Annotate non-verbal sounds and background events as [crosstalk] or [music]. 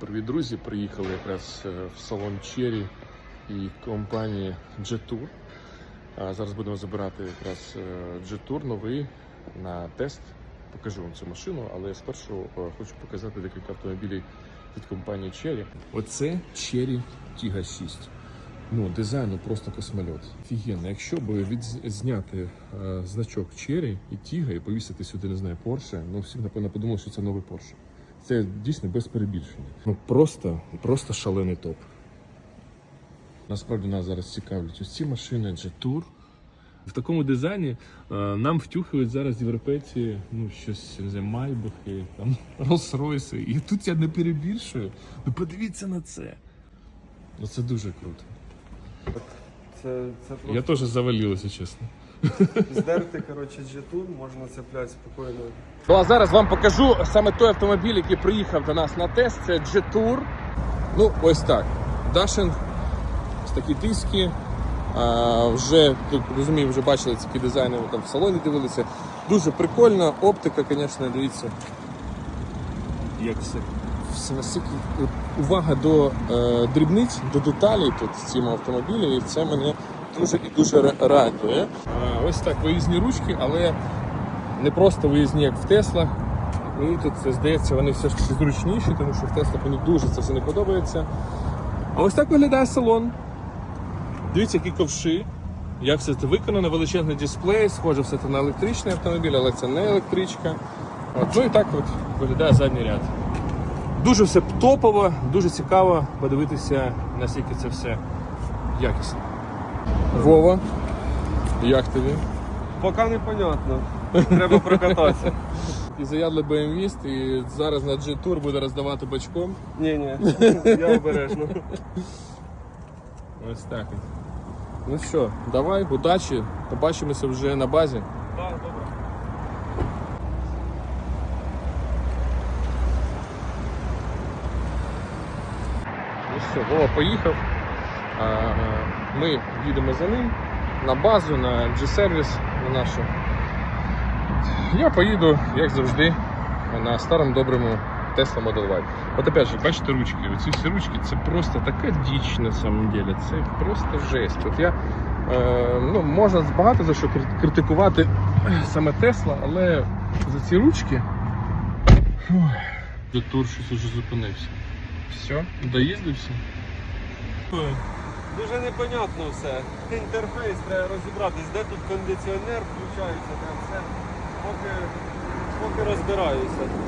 Привіт, друзі! Приїхали якраз е, в салон Cherry і компанії Jetour. Зараз будемо забирати якраз е, Jetour новий на тест. Покажу вам цю машину, але спершу е, хочу показати декілька автомобілів від компанії Cherry. Оце Cherry Tiggo 6. Ну, дизайну просто космольот. Офігенно. Якщо б від зняти е, значок Cherry і Tiggo і повісити сюди, не знаю, Porsche, ну всі напевно подумали, що це новий Porsche. Це дійсно без перебільшення. Ну просто, просто шалений топ. Насправді нас зараз цікавлять ось ці машини, Jetour. В такому дизайні е, нам втюхують зараз європейці ну, щось не знаю, Майбахи, там Rolls-Royce. І тут я не перебільшую. Ну подивіться на це. Ну це дуже круто. Це, це просто Я теж завалилася, чесно. [laughs] здерти, коротше, джетун, можна цепляти спокійно. Ну а зараз вам покажу саме той автомобіль, який приїхав до нас на тест. Це Jetour. Ну, ось так. Дашин, ось такі диски. А, вже тут розумію, вже бачили такі дизайни там в салоні дивилися. Дуже прикольно. Оптика, звісно, дивіться. Як все. увага до е, дрібниць, до деталей тут в цьому автомобілі, і це мене дуже і дуже ра- радує. Ось так виїзні ручки, але не просто виїзні, як в Теслах. Мені тут це здається, вони все ж таки зручніші, тому що в Теслах мені дуже це все не подобається. А ось так виглядає салон. Дивіться, які ковши. Як все це виконано, величезний дисплей, схоже все це на електричний автомобіль, але це не електричка. От, ну і так от виглядає задній ряд. Дуже все топово, дуже цікаво подивитися, наскільки це все якісно. Вова, як тобі? Поки непонятно. Треба прокататися. І заядлий БМВіст, і зараз на G-Tour буде роздавати бачком. Ні, ні, я обережно. Ось так. от. Ну що, давай, удачі. Побачимося вже на базі. Так, добре. Ну що, Вова поїхав. А, Ми їдемо за ним на базу, на G-сервіс на нашу. Я поїду, як завжди, на старому доброму Tesla Model Y. От опять же, бачите ручки, оці всі ручки це просто така діч на самом деле. Це просто жесть. От я, е, ну, можна багато за що критикувати саме Tesla, але за ці ручки. Тур щось уже зупинився. Все, доїздився. Дуже непонятно все. Інтерфейс треба розібратись, де тут кондиціонер включається, де все. Поки, поки розбираюся.